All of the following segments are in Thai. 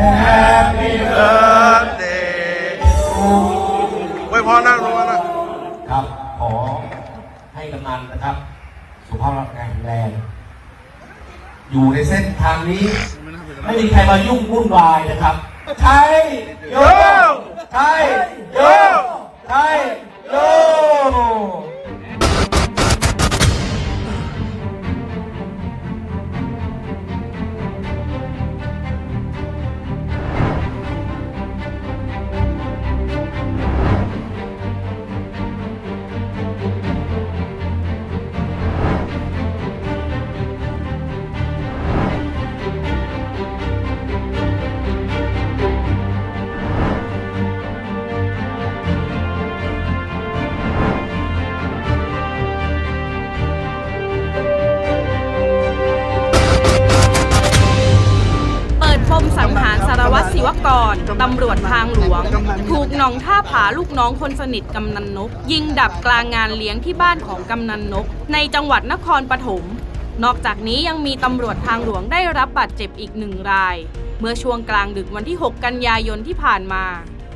Happy birthday ไว้พอนั่งลงมานะครับ ขอให้กำนันนะครับ สุขภาพร่างกายแข็งแรง อยู่ในเส้นทางนี้ ไม่มีใครมายุ่งวุ่นวายนะครับไทยโยไทยโยไทยโย ร ตำรวจทางหลวง ถูกหนองท่าผาลูกน้องคนสนิทกำนันนก ยิงดับกลางงานเลี้ยงที่บ้านของกำนันนก ในจังหวัดนครปฐม นอกจากนี้ยังมีตำรวจทางหลวงได้รับบาดเจ็บอีกหนึ่งราย เมื่อช่วงกลางดึกวันที่ 6 กันยายนที่ผ่านมา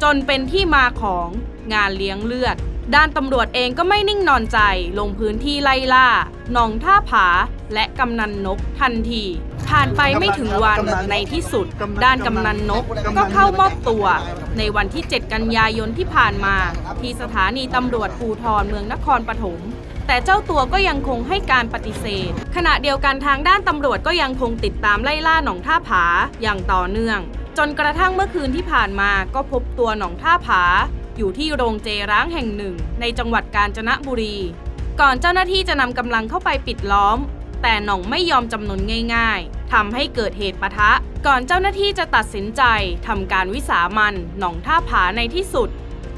จนเป็นที่มาของงานเลี้ยงเลือด ด้านตำรวจเองก็ไม่นิ่งนอนใจ ลงพื้นที่ไล่ล่าหนองท่าผา และกำนันนกทันที ผ่านไปไม่ถึงวันในที่สุด ด้านกำนันนกก็เข้ามอบตัว ในวันที่ 7 กันยายนที่ผ่านมา ที่สถานีตำรวจภูทรเมืองนครปฐมแต่เจ้าตัวก็ยังคงให้การปฏิเสธ ขณะเดียวกันทางด้านตำรวจก็ยังคงติดตามไล่ล่าหนองท่าผาอย่างต่อเนื่อง จนกระทั่งเมื่อคืนที่ผ่านมาก็พบตัวหนองท่าผา อยู่ที่โรงเจร้างแห่งหนึ่ง ในจังหวัดกาญจนบุรี ก่อนเจ้าหน้าที่จะนำกำลังเข้าไปปิดล้อม แต่หน่องไม่ยอมจำนนง่ายๆทำให้เกิดเหตุปะทะ ก่อนเจ้าหน้าที่จะตัดสินใจทำการวิสามันหน่องท่าผาในที่สุด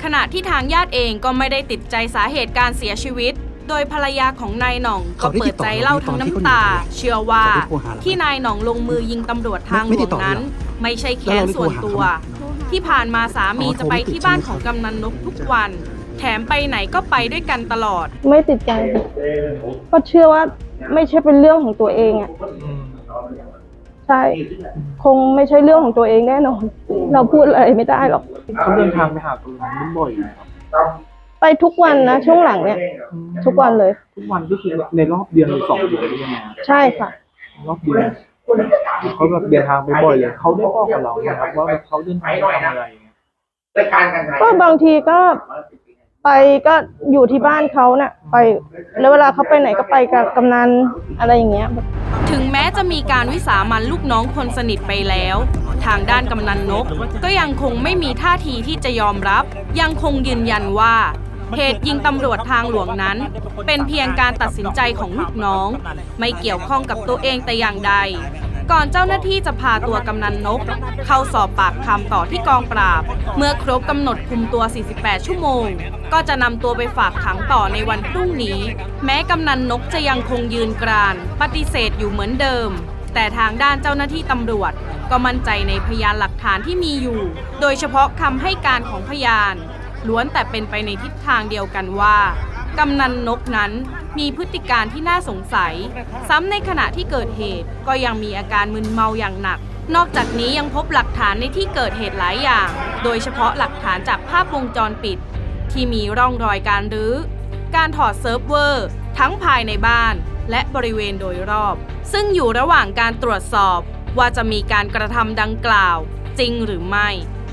ขณะที่ทางญาติเองก็ไม่ได้ติดใจสาเหตุการเสียชีวิต โดยภรรยาของนายหน่องก็เปิดใจเล่าทั้งน้ำตา เชื่อว่าที่นายหน่องลงมือยิงตำรวจทางหลวงนั้น ไม่ใช่แค้นส่วนตัว ที่ผ่านมาสามีจะไปที่บ้านของกำนันนกทุกวันแถมไปไหนก็ไปด้วยกันตลอด ไม่ติดใจ ก็เชื่อว่า ไม่ใช่เป็นเรื่องของตัวเองอะใช่ คงไม่ใช่เรื่องของตัวเองแน่นอน เราพูดอะไรไม่ได้หรอก เขาเดินทางไปหาตัวนั้นบ่อยไหมครับไปทุกวันนะช่วงหลังเนี่ย ทุกวันเลย ทุกวันก็คือในรอบเดือนหรือสองเดือนหรือยังไงครับใช่ค่ะ รอบเดือนเขาแบบเดินทางไปบ่อยเลยเขาได้บอกกับเราไหมครับว่าแบบเขาเดินทางไปทำอะไรอย่างเงี้ยก็บางทีก็ไปก็อยู่ที่บ้านเขาน่ะ ไปแล้วเวลาเขาไปไหนก็ไปกับกำนันอะไรอย่างเงี้ย ถึงแม้จะมีการวิสามันลูกน้องคนสนิทไปแล้ว ทางด้านกำนันนก ก็ยังคงไม่มีท่าทีที่จะยอมรับ ยังคงยืนยันว่าเหตุยิงตำรวจทางหลวงนั้น เป็นเพียงการตัดสินใจของลูกน้อง ไม่เกี่ยวข้องกับตัวเองแต่อย่างใด ก่อนเจ้าหน้าที่จะพาตัวกำนันนก เข้าสอบปากคำต่อที่กองปราบ เมื่อครบกำหนดคุมตัว 48 ชั่วโมง ก็จะนำตัวไปฝากขังต่อในวันพรุ่งนี้ แม้กำนันนกจะยังคงยืนกราน ปฏิเสธอยู่เหมือนเดิม แต่ทางด้านเจ้าหน้าที่ตำรวจ ก็มั่นใจในพยานหลักฐานที่มีอยู่ โดยเฉพาะคำให้การของพยาน ล้วนแต่เป็นไปในทิศทางเดียวกันว่า กำนันนกนั้นมีพฤติการที่น่าสงสัย ซ้ำในขณะที่เกิดเหตุก็ยังมีอาการมึนเมาอย่างหนัก นอกจากนี้ยังพบหลักฐานในที่เกิดเหตุหลายอย่าง โดยเฉพาะหลักฐานจากภาพวงจรปิด ที่มีร่องรอยการรื้อ การถอดเซิร์ฟเวอร์ ทั้งภายในบ้าน และบริเวณโดยรอบ ซึ่งอยู่ระหว่างการตรวจสอบว่าจะมีการกระทำดังกล่าว จริงหรือไม่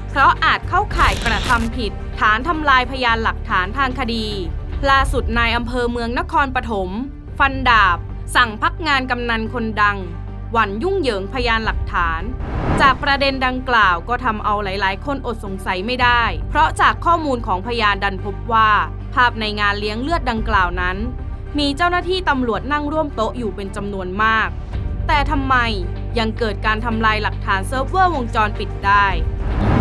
เพราะอาจเข้าข่ายกระทำผิด ฐานทำลายพยานหลักฐานทางคดี ล่าสุดนายอำเภอเมืองนครปฐมฟันดาบ สั่งพักงานกำนันคนดัง หวั่นยุ่งเหยิงพยานหลักฐาน จากประเด็นดังกล่าวก็ทำเอาหลาย ๆ คนอดสงสัยไม่ได้ เพราะจากข้อมูลของพยานดันพบว่า ภาพในงานเลี้ยงเลือดดังกล่าวนั้น มีเจ้าหน้าที่ตำรวจนั่งร่วมโต๊ะอยู่เป็นจำนวนมาก แต่ทำไมยังเกิดการทำลายหลักฐานเซิร์ฟเวอร์วงจรปิดได้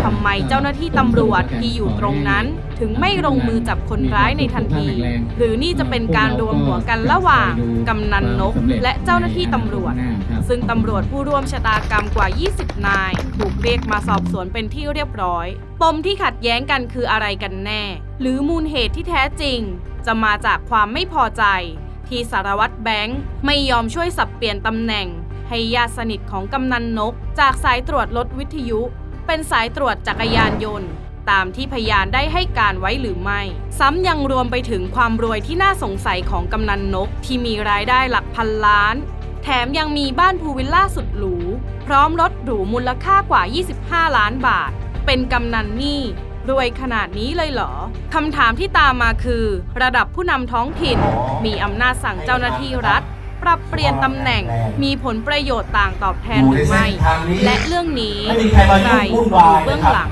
ทำไมเจ้าหน้าที่ตำรวจที่อยู่ตรงนั้น ถึงไม่ลงมือจับคนร้ายในทันที หรือนี่จะเป็นการรวมหัวกันระหว่างกำนันนก และเจ้าหน้าที่ตำรวจ ซึ่งตำรวจผู้ร่วมชะตากรรมกว่า 20 นาย ถูกเรียกมาสอบสวนเป็นที่เรียบร้อย ปมที่ขัดแย้งกันคืออะไรกันแน่ หรือมูลเหตุที่แท้จริง จะมาจากความไม่พอใจ ที่สารวัตรแบงค์ไม่ยอมช่วยสับเปลี่ยนตำแหน่งให้ญาติสนิทของกำนันนก จากสายตรวจรถวิทยุ เป็นสายตรวจจักรยานยนต์ ตามที่พยานได้ให้การไว้หรือไม่ ซ้ำยังรวมไปถึงความรวยที่น่าสงสัยของกำนันนกที่มีรายได้หลักพันล้าน แถมยังมีบ้านพูลวิลล่าสุดหรู พร้อมรถหรูมูลค่ากว่า 25 ล้านบาท เป็นกำนันนี่รวยขนาดนี้เลยเหรอ คำถามที่ตามมาคือ ระดับผู้นำท้องถิ่น มีอำนาจสั่งเจ้าหน้าที่รัฐ ปรับเปลี่ยนตำแหน่งมีผลประโยชน์ต่างตอบแทนหรือไม่ และเรื่องนี้ไม่มีใครมายุ่งวุ่นวายอยู่เบื้องนะครับหลัง